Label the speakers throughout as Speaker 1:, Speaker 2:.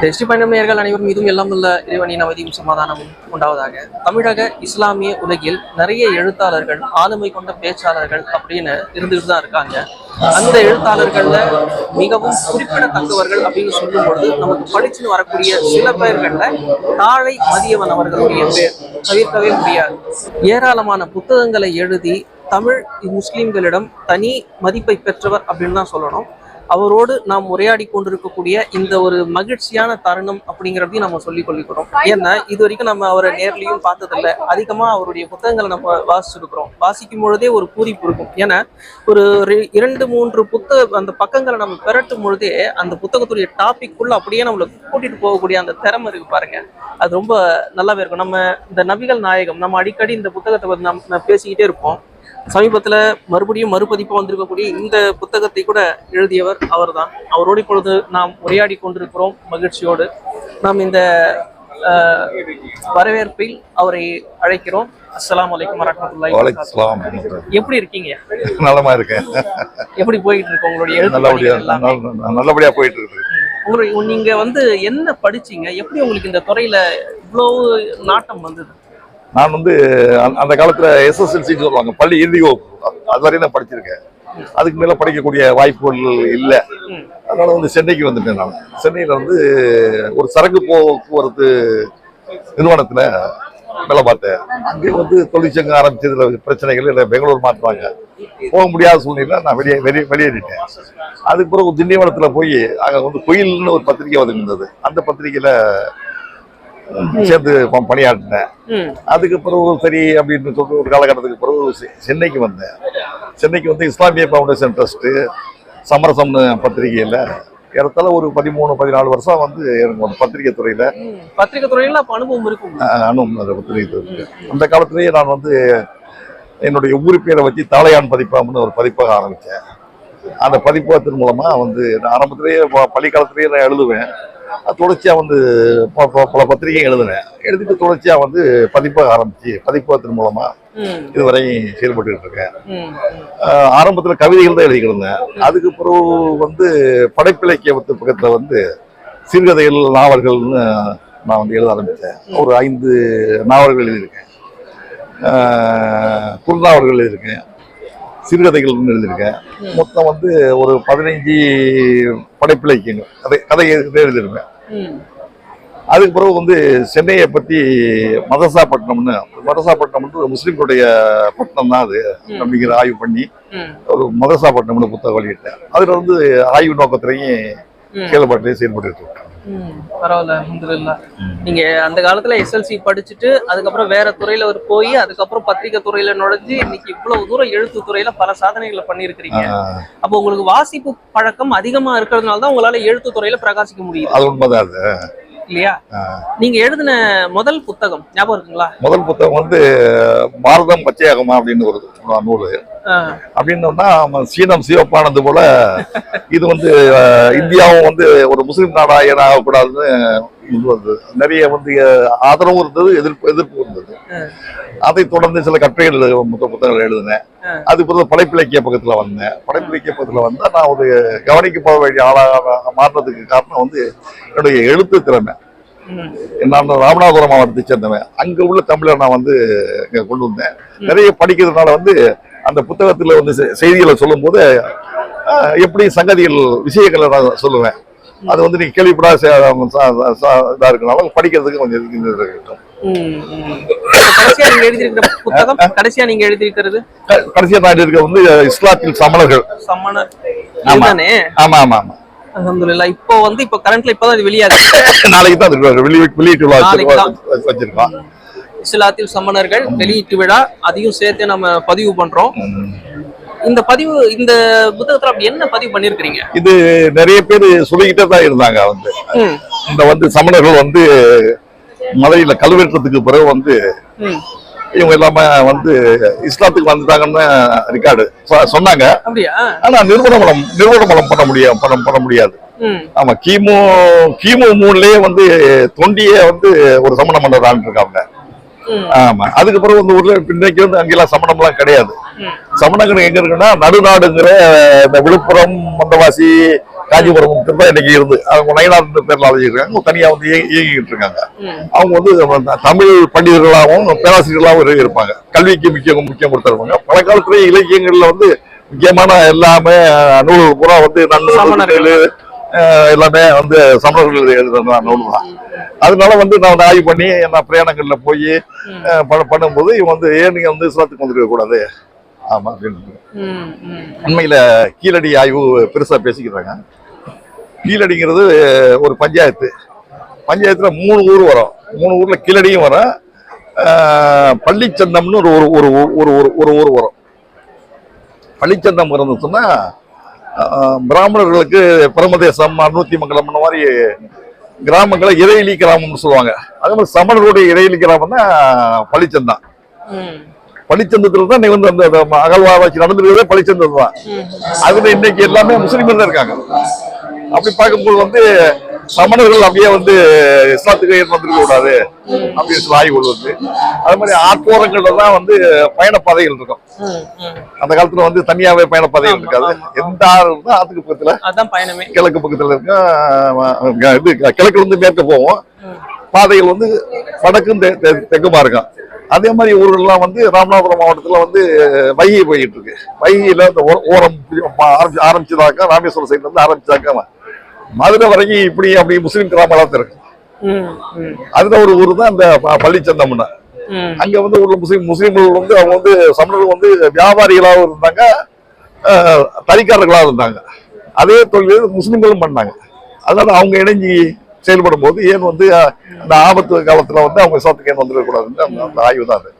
Speaker 1: திருஷ்டி பயணம் நேர்கள் அனைவரும் இதுவும் எல்லாம் உள்ள இறைவனின் அவதியும் சமாதானமும் உண்டாவதாக. தமிழக இஸ்லாமிய உலகில் நிறைய எழுத்தாளர்கள் ஆளுமை கொண்ட பேச்சாளர்கள் அப்படின்னு இருந்துகிட்டு தான் இருக்காங்க. அந்த எழுத்தாளர்கள்ல மிகவும் குறிப்பிடத்தக்கவர்கள் அப்படின்னு சொல்லும் பொழுது நமக்கு படிச்சுன்னு வரக்கூடிய சில பெயர்கள்ல தாழை மதியவன் அவர்களுடைய பேர் தவிர்க்கவே முடியாது. ஏராளமான புத்தகங்களை எழுதி தமிழ் முஸ்லிம்களிடம் தனி மதிப்பை பெற்றவர் அப்படின்னு தான் சொல்லணும். அவரோடு நாம் உரையாடி கொண்டிருக்கக்கூடிய இந்த ஒரு மகிழ்ச்சியான தருணம் அப்படிங்கிறதையும் நம்ம சொல்லிக் கொள்ளிக்கிறோம் ஏன்னா இது வரைக்கும் நம்ம அவரை நேர்லையும் பார்த்ததில்ல. அதிகமா அவருடைய புத்தகங்களை நம்ம வாசிச்சிருக்கிறோம். வாசிக்கும் பொழுதே ஒரு பூரிப்பு இருக்கும். ஏன்னா ஒரு இரண்டு மூன்று புத்தக அந்த பக்கங்களை நம்ம பெரட்டும் பொழுதே அந்த புத்தகத்துடைய டாபிக் குள்ள அப்படியே நம்மளை கூட்டிட்டு போகக்கூடிய அந்த திறமை இருக்கு பாருங்க. அது ரொம்ப நல்லாவே இருக்கும். நம்ம இந்த நபிகள் நாயகம் நம்ம அடிக்கடி இந்த புத்தகத்தை பத்தி நம்ம பேசிக்கிட்டே இருப்போம். சமீபத்துல மறுபடியும் மறுபதிப்பு வந்திருக்கக்கூடிய இந்த புத்தகத்தை கூட எழுதியவர் அவர்தான். அவரோடு இப்பொழுது நாம் உரையாடி கொண்டிருக்கிறோம் மகிழ்ச்சியோடு. நாம் இந்த வரவேற்பில் அவரை அழைக்கிறோம். வரஹ்மத்துல்லாஹி
Speaker 2: வலைக்கம்
Speaker 1: வபரகாத்துஹு.
Speaker 2: சலாம்
Speaker 1: எப்படி இருக்கீங்க?
Speaker 2: நலமா இருக்கேன்.
Speaker 1: எப்படி போயிட்டு இருக்கு உங்களுடைய
Speaker 2: நல்லபடியா போயிட்டு இருக்கு.
Speaker 1: நீங்க வந்து என்ன படிச்சீங்க? எப்படி உங்களுக்கு இந்த துறையில இவ்வளவு நாட்டம் வந்தது?
Speaker 2: நான் வந்து அந்த- அந்த எஸ்எஸ்எல்சின்னு சொல்லுவாங்க பள்ளி இறுதி வகுப்பு. அது வரையும் நான் படிச்சிருக்கேன். அதுக்கு மேலே படிக்கக்கூடிய வாய்ப்புகள் இல்லை. அதனால் வந்து சென்னைக்கு வந்துட்டேன் நான். சென்னையில் வந்து ஒரு சரக்கு போக்குவரத்து நிறுவனத்தில் வேலை பார்த்தேன். அங்கே வந்து தொழிற்சங்கம் ஆரம்பிச்சதுல பிரச்சனைகள் இல்லை பெங்களூர் மாற்றுவாங்க. போக முடியாத சூழ்நிலை நான் வெளியே வெளியே வெளியேறிட்டேன். அதுக்கு பிறகு திண்டிவனத்தில் போய் அங்கே வந்து குயில்னு ஒரு பத்திரிக்கை வந்துருந்தது அந்த பத்திரிக்கையில் சேர்ந்து பணியாற்றினேன். அதுக்கு பிறகு சரி அப்படின்னு சொல்லிட்டு ஒரு காலகட்டத்துக்கு பிறகு சென்னைக்கு வந்தேன். சென்னைக்கு வந்து இஸ்லாமிய ஃபவுண்டேஷன் ட்ரஸ்ட்டு சமரசம்னு பத்திரிகையில் ஏறத்தாழ ஒரு பதிமூணு பதினாலு வருஷம் வந்து எனக்கு வந்து பத்திரிகை துறையில்.
Speaker 1: பத்திரிகை துறையில அப்ப அனுபவம் இருக்கும்.
Speaker 2: அனுபவம் அந்த பத்திரிகை துறையில். அந்த காலத்திலேயே நான் வந்து என்னுடைய ஊர் பேரை வச்சு தாளையான் பதிப்பாம்னு ஒரு பதிப்பகம் ஆரம்பித்தேன் அந்த பதிப்பகத்தின் மூலமாக வந்து நான் ஆரம்பத்திலேயே பள்ளிக்காலத்திலேயே நான் எழுதுவேன். தொடர்ச்சியாக வந்து பல பத்திரிகை எழுதினேன். எழுதிட்டு தொடர்ச்சியாக வந்து பதிப்பகம் ஆரம்பிச்சு பதிப்பகத்தின் மூலமாக
Speaker 1: ம்.
Speaker 2: இதுவரை செயல்பட்டு இருக்கேன். ஆரம்பத்துல கவிதைகள் தான் எழுதிக்கிட்டு இருந்தேன். அதுக்கு பிறகு வந்து படைப்பிலக்கிய பக்கத்துல வந்து சிறுகதைகள் நாவல்கள்னு நான் வந்து எழுத ஆரம்பித்தேன் ஒரு ஐந்து நாவல்கள் எழுதியிருக்கேன். குறுநாவல்கள் எழுதியிருக்கேன். சிறுகதைகள்னு எழுதியிருக்கேன். மொத்தம் வந்து ஒரு பதினைஞ்சு படைப்பிலக்கியங்கள் கதை கதை எழுதி- எழுதியிருப்பேன் அதுக்கு பிறகு வந்து சென்னையை பற்றி மதசாப்பட்டினம்னு மதசாப்பட்டினம் ஒரு முஸ்லீம்களுடைய பட்டணம் தான் அது. அப்படிங்கிற ஆய்வு பண்ணி ஒரு மதசாப்பட்டினம்னு புத்தகம் வெளியிட்டேன். அதுல வந்து ஆய்வு நோக்கத்திலையும். செயல்பாட்டிலையும் செயல்பட்டு இருக்கேன்
Speaker 1: பரவாயில்ல அல்ஹம்துலில்லாஹ் நீங்க அந்த காலத்துல எஸ்எல்சி படிச்சுட்டு அதுக்கப்புறம் வேற துறையில ஒரு போய் அதுக்கப்புறம் பத்திரிகை துறையில நுழைஞ்சு இன்னைக்கு இவ்வளவு தூரம் எழுத்து துறையில பல சாதனைகளை பண்ணியிருக்கிறீங்க.
Speaker 2: ஆஹ்
Speaker 1: அப்போ உங்களுக்கு வாசிப்பு பழக்கம் அதிகமா இருக்கிறதுனால தான் உங்களால எழுத்து துறையில பிரகாசிக்க முடியுது.
Speaker 2: அது உண்மைதான்
Speaker 1: இல்லையா? நீங்க எழுதின முதல் புத்தகம் ஞாபகம் இருக்குங்களா?
Speaker 2: முதல் புத்தகம் வந்து பாரதம் பச்சையாகமா? அப்படின்னு ஒரு நூல். அப்படின்னோம்னா அவன் சீனம் சிவப்பானது போல இது வந்து இந்தியாவும் வந்து ஒரு முஸ்லீம் நாடா ஏன் ஆகக்கூடாதுன்னு நிறைய வந்து ஆதரவும் இருந்தது எதிர்ப்பு எதிர்ப்பு இருந்தது. அதை தொடர்ந்து சில கட்டுரைகள் மொத்த புத்தகங்கள் எழுதினேன். அது பிறகு படைப்பிலக்கிய பக்கத்துல வந்தேன். படைப்பிலக்கிய பக்கத்துல வந்தா நான் ஒரு கவனிக்கப்பட வேண்டிய ஆளாக மாறுறதுக்கு காரணம் வந்து என்னுடைய எழுத்து திறமை. நான் ராமநாதபுரம் மாவட்டத்தை சேர்ந்தவன். அங்க உள்ள தமிழை நான் வந்து இங்க கொண்டு வந்தேன். நிறைய படிக்கிறதுனால வந்து அந்த புத்தகத்துல வந்து செய்திகளை சொல்லும்போது எப்படி சங்கதிகள் விஷயங்களை நான் சொல்லுவேன். அது வந்து நீங்க கேள்விப்படாத இதா இருக்கனால படிக்கிறதுக்கு கொஞ்சம் இருக்கும்.
Speaker 1: கடைசியா நீங்க எழுதியிருக்கிற புத்தகம் கடைசியா நீங்க எழுதியிருக்கிறது?
Speaker 2: கடைசியா நான் இருக்க வந்து இஸ்லாத்தில் சமணர்கள்.
Speaker 1: சம்மன
Speaker 2: ஆமா. ஆமா ஆமா
Speaker 1: அல்ஹம்துலில்லாஹ் இப்போ வந்து இப்போ கரண்ட்ல இப்பதான் இது வெளியாகுது.
Speaker 2: நாளைக்கு தான் அது வெளி வெளியீட்டு வச்சிருக்கோம்.
Speaker 1: இஸ்லாத்தில் சமணர்கள் வெளியீட்டு விழா அதையும் சேர்த்து நம்ம பதிவு பண்றோம். இந்த பதிவு இந்த புத்தகத்துல அப்படி என்ன பதிவு பண்ணிருக்கிறீங்க?
Speaker 2: இது நிறைய பேர் சொல்லிக்கிட்டே தான் இருந்தாங்க வந்து. இந்த வந்து சமணர்கள் வந்து மதுரையில கல்வெட்டுறதுக்கு பிறகு வந்து. இவங்க எல்லாமே வந்து இஸ்லாத்துக்கு வந்துட்டாங்கன்னு ரிகார்டு சொன்னாங்க. ஆனா நிறுவனம் நிறுவனம் பண்ண முடியாது பண்ண பண்ண முடியாது. ஆமா கிமு கிமு மூணுலயே வந்து தொண்டிய வந்து ஒரு சமண மன்னர் இருக்காங்க.
Speaker 1: ம்.
Speaker 2: ஆமா. அதுக்கு பிறகு வந்து ஊர்ல இன்னைக்கு வந்து அங்கெல்லாம் சமணம் எல்லாம் கிடையாது. சமணங்கள் எங்க இருக்குன்னா நடுநாடுங்கிற இந்த விழுப்புரம் மந்தவாசி காஞ்சிபுரம் தான் இன்னைக்கு இருந்து. அவங்க நயனார் பேர்ல அழைச்சிருக்காங்க தனியா வந்து இயங்கி- இயங்கிட்டு இருக்காங்க. அவங்க வந்து தமிழ் பண்டிதர்களாகவும் பேராசிரியர்களாகவும் இருப்பாங்க. கல்விக்கு முக்கியம் முக்கியம் கொடுத்துருப்பாங்க. பல காலத்துல இலக்கியங்கள்ல வந்து முக்கியமான எல்லாமே நூல்கள் பூரா வந்து நன்னூல் எல்லாமே வந்து சமணர்கள் எழுதுன நூல் தான் அதனால வந்து நான் ஆய்வு பண்ணி நான் பிரயாணங்கள்ல போய். பண்ணும்போது இவன் வந்து ஏன் நீங்க வந்து இஸ்லாத்துக்கு வந்துருக்க கூடாது? ஆமா அப்படின்னு. உண்மையில கீழடி ஆய்வு பெருசா பேசிக்கிறாங்க. கீழடிங்கிறது ஒரு பஞ்சாயத்து. பஞ்சாயத்துல மூணு ஊர் வரும். மூணு ஊர்ல கீழடியும் வரும். பள்ளிச்சந்தம்னு ஒரு ஒரு ஒரு ஒரு ஒரு ஊர் வரும். பள்ளிச்சந்தம் இருந்துச்சுன்னா பிராமணர்களுக்கு பிரமதேசம் அறுநூத்தி மங்கலம் இந்த மாதிரி கிராமங்களை இறையிலி கிராமம்னு சொல்லுவாங்க அதே மாதிரி சமணர்களுடைய இறையிலி கிராமம்னா பள்ளிச்சந்தம்
Speaker 1: ம்.
Speaker 2: பள்ளிச்சந்தத்துல தான் வந்து அந்த அந்த அகழ்வாராய்ச்சி நடந்துருக்கிறதே பள்ளிச்சந்தம் தான். அதுல இன்னைக்கு எல்லாமே முஸ்லீம்கள் தான் இருக்காங்க அப்படி பார்க்கும்போது வந்து சமணர்கள் அப்படியே வந்து இஸ்லாத்துக்கு ஏன் வந்திருக்க கூடாது அப்படின்னு சொல்லி ஆய்வு வருது அது மாதிரி ஆற்றோரங்கள்ல தான் வந்து பயணப்பாதைகள் இருக்கும். அந்த காலத்துல வந்து தனியாவே பயணப்பாதைகள் இருக்காது. எந்த ஆறு இருந்தா அதுக்கு பக்கத்துல கிழக்கு பக்கத்துல இருக்க இது கிழக்குல இருந்து மேற்க போவோம். பாதைகள் வந்து வடக்கும் தெ- தெ- தெற்குமா இருக்கும் அதே மாதிரி ஊர்கள்லாம் வந்து ராமநாதபுரம் மாவட்டத்துல வந்து வைகை போயிட்டு இருக்கு. வைகையில இந்த ஓரம் ஆரம்பிச்சு ஆரம்பிச்சதாக்கா ராமேஸ்வரம் சைட்ல இருந்து ஆரம்பிச்சாக்கா மதுரை வரைக்கும் இப்படி அப்படி முஸ்லீம் கிராமம் தான் இருக்கு அதுல ஒரு ஊர் தான் இந்த பள்ளிச்சந்தம்னு. அங்க வந்து உள்ள முஸ்லீம் முஸ்லீம்கள் வந்து அவங்க வந்து சமணர்கள் வந்து வியாபாரிகளாகவும் இருந்தாங்க. அஹ், தறிக்காரர்களாகவும் இருந்தாங்க. அதே தொழில் முஸ்லீம்களும் பண்ணாங்க. அதனால அவங்க இணைஞ்சி செயல்படும் போது ஏன் வந்து அந்த ஆபத்து காலத்துல வந்து அவங்க இஸ்லாத்துக்கு ஏன் வந்துடக்கூடாதுன்னு அந்த ஆய்வு தான் அது.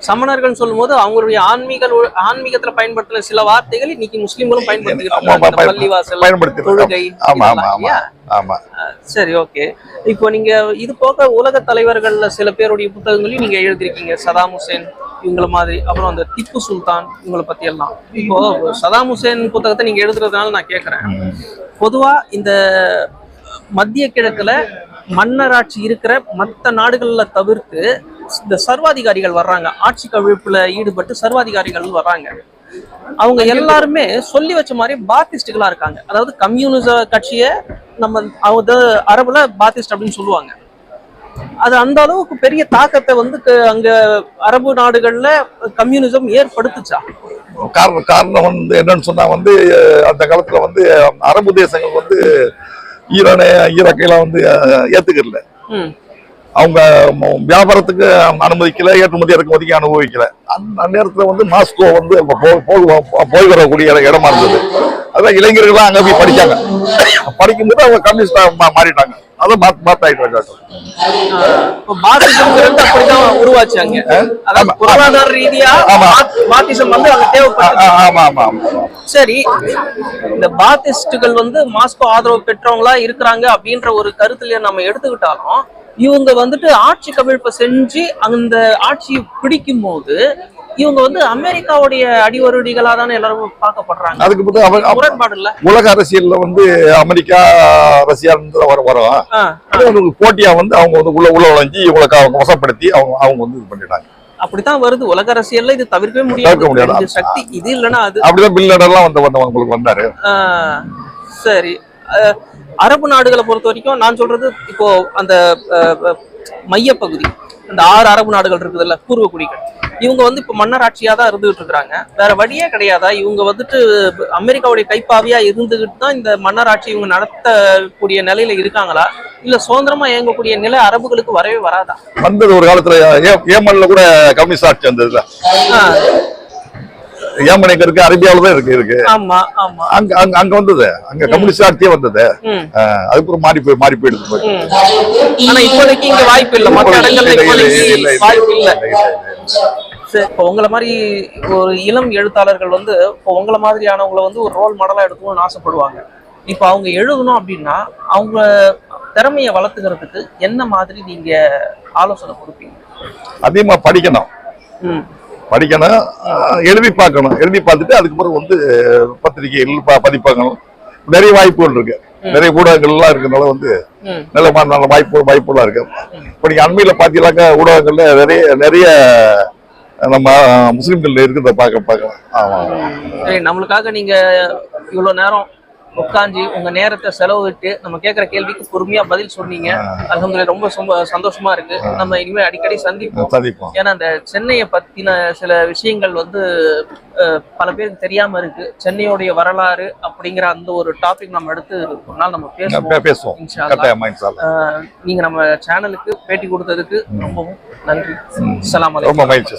Speaker 1: சமணர்கள் சொல்லும்போது அவங்களுடைய ஆன்மீக ஆன்மீகத்துல பயன்படுத்தின சில வார்த்தைகள் இன்னைக்கு முஸ்லிம்களும் பயன்படுத்திக்கிட்டு பள்ளிவாசல் தொழுகை சரி ஓகே. இப்போ நீங்க இது போக உலக தலைவர்கள்ல சில பேருடைய புத்தகங்களையும் நீங்க எழுதிருக்கீங்க சதாம் ஹுசேன் இவங்கள மாதிரி. அப்புறம் அந்த திப்பு சுல்தான் இவங்கள பத்தி எல்லாம் இப்போ சதாம் ஹுசேன் புத்தகத்தை நீங்க எழுதுறதுனால நான் கேக்குறேன். பொதுவா இந்த மத்திய கிழக்குல மன்னராட்சி இருக்கிற மற்ற நாடுகள்ல தவிர்த்து இந்த சர்வாதிகாரிகள் வர்றாங்க. ஆட்சி கவிழ்ப்புல ஈடுபட்டு சர்வாதிகாரிகள் வர்றாங்க. அவங்க எல்லாருமே சொல்லி வச்ச மாதிரி பாத்திஸ்டுகளா இருக்காங்க. அதாவது கம்யூனிச கட்சியை நம்ம அவங்க அரபுல பாத்திஸ்ட் அப்படின்னு சொல்லுவாங்க. அது அந்த அளவுக்கு பெரிய தாக்கத்தை வந்து அங்க அரபு நாடுகள்ல கம்யூனிசம் ஏற்படுத்துச்சா?
Speaker 2: காரணம் காரணம் வந்து என்னன்னு சொன்னா வந்து அந்த காலத்துல வந்து அரபு தேசங்கள் வந்து ஈரானை ஈராக்கையெல்லாம் வந்து ஏத்துக்கல அவங்க வியாபாரத்துக்கு அனுமதிக்கல ஏற்றுமதி இறக்குமதிக்கு அனுபவிக்கல. அந்த நேரத்துல வந்து மாஸ்கோ வந்து போய் வரக்கூடிய இட- இடமா இருந்தது. அதான் இளைஞர்கள்லாம் அங்க போய் படிச்சாங்க. படிக்கும்போது அவங்க கம்யூனிஸ்டா மா- மாறிட்டாங்க. அதை மாத் மாத்தாயிட்டாங்க
Speaker 1: இப்போ பாத்திசம்ங்கிறது அப்படிதான் உருவாச்சு அங்க. அதாவது
Speaker 2: ஆமா.
Speaker 1: பொருளாதார ரீதியா
Speaker 2: ஆமா.
Speaker 1: பாத்- பாத்திசம் வந்து அங்க
Speaker 2: ஆ-
Speaker 1: தேவைப்பட்டது.
Speaker 2: ஆ- ஆமா ஆமா ஆமா.
Speaker 1: சரி இந்த பாத்திஸ்டுகள் வந்து மாஸ்கோ ஆதரவு பெற்றவங்களா இருக்கிறாங்க அப்படின்ற ஒரு கருத்துல நம்ம எடுத்துக்கிட்டாலும் இவங்க வந்துட்டு ஆட்சி கவிழ்ப்பை செஞ்சு அந்த ஆட்சியை பிடிக்கும் போது இவங்க வந்து அமெரிக்காவுடைய அடிவருடிகளா தானே எல்லாரும் பார்க்கப்படுறாங்க.
Speaker 2: அதுக்கு அவ-
Speaker 1: முரண்பாடு இல்ல?
Speaker 2: உலக அரசியல்ல வந்து அமெரிக்கா ரஷ்யா வர வரும் அவங்களுக்கு போட்டியா வந்து அவங்க வந்து உள்ள உள்ள உழைஞ்சி இவங்களுக்கு அவங்க வசப்படுத்தி அவங்க அவங்க வந்து இது பண்ணிட்டாங்க.
Speaker 1: அப்படித்தான் வருது. உலக அரசியல்ல இது தவிர்க்கவே
Speaker 2: தவிர்க்க
Speaker 1: முடியாது. சக்தி இது இல்லைன்னா அது
Speaker 2: அப்படிதான் பில் எல்லாம் வந்து வந்து அவங்களுக்கு வந்தாரு.
Speaker 1: சரி. அரபு நாடுகளை பொறுத்த வரைக்கும் நான் சொல்றது இப்போ அந்த மையப்பகுதி இந்த ஆறு அரபு நாடுகள் இருக்குதுல்ல பூர்வ குடிகள் இவங்க வந்து இப்போ மன்னராட்சியா தான் இருந்துகிட்டு இருக்கிறாங்க. வேற வழியே கிடையாதா? இவங்க வந்துட்டு அமெரிக்காவுடைய கைப்பாவியா இருந்துகிட்டு தான் இந்த மன்னராட்சி இவங்க நடத்தக்கூடிய நிலையில இருக்காங்களா? இல்ல சுதந்திரமா இயங்கக்கூடிய நிலை அரபுகளுக்கு வரவே வராதா?
Speaker 2: வந்தது ஒரு காலத்துல ஏமன்ல கூட கம்யூனிஸ்ட் ஆட்சி வந்ததுல.
Speaker 1: ஆ,
Speaker 2: ஏமன் எங்க இருக்கு அரேபியாவில தான் இருக்கு. இருக்கு
Speaker 1: ஆமா ஆமா.
Speaker 2: அங்க அங்க அங்க வந்தது. அங்க கம்யூனிஸ்ட் ஆட்சியே வந்தது. அதுக்கப்புறம் மாறி போய் மாறி போயிடுது.
Speaker 1: ஆனா இப்போதைக்கு இங்க வாய்ப்பு இல்ல. மற்ற இடங்கள்ல வாய்ப்பு இல்ல. இப்போ உங்களை மாதிரி ஒரு இளம் எழுத்தாளர்கள் வந்து இப்போ உங்களை மாதிரியானவங்களை வந்து ஒரு ரோல் மாடலா எடுக்கணும்னு ஆசைப்படுவாங்க. இப்போ அவங்க எழுதணும் அப்படின்னா அவங்க திறமையை வளர்த்துக்கிறதுக்கு என்ன மாதிரி நீங்க ஆலோசனை கொடுப்பீங்க?
Speaker 2: அதிகமா படிக்கணும். படிக்கணும் எழுதி பார்க்கணும். எழுதி பார்த்துட்டு அதுக்கு பிறகு வந்து பத்திரிகைகள் ப- பதிப்பகங்கள் நிறைய வாய்ப்புகள் இருக்கு. நிறைய ஊடகங்கள்லாம் இருக்கனால வந்து நல்ல நல்ல வாய்ப்பு வாய்ப்புலாம் இருக்கு. இப்போ நீங்க அண்மையில பாத்தீங்கன்னாக்கா ஊடகங்கள்ல நிறைய நிறைய நம்ம முஸ்லிம்கள் இருக்கிறத பார்க்க பார்க்கலாம். ஆமா.
Speaker 1: நம்மளுக்காக நீங்க இவ்வளவு நேரம் உட்காந்து உங்க நேரத்தை செலவிட்டு நம்ம கேட்குற கேள்விக்கு பொறுமையா பதில் சொன்னீங்க. அல்ஹம்துலில்லாஹ் ரொம்ப சந்தோஷமா இருக்கு. நம்ம இனிமே அடிக்கடி சந்திப்போம். ஏன்னா அந்த சென்னையை பத்தின சில விஷயங்கள் வந்து பல பேருக்கு தெரியாம இருக்கு. சென்னையோடைய வரலாறு அப்படிங்கிற அந்த ஒரு டாபிக் நம்ம எடுத்து ஒரு நாள் நம்ம பேசுவோம்.
Speaker 2: பேசுவோம்.
Speaker 1: நீங்க நம்ம சேனலுக்கு பேட்டி கொடுத்ததுக்கு ரொம்பவும் நன்றி. அலைக்கும்.
Speaker 2: ரொம்ப மகிழ்ச்சி.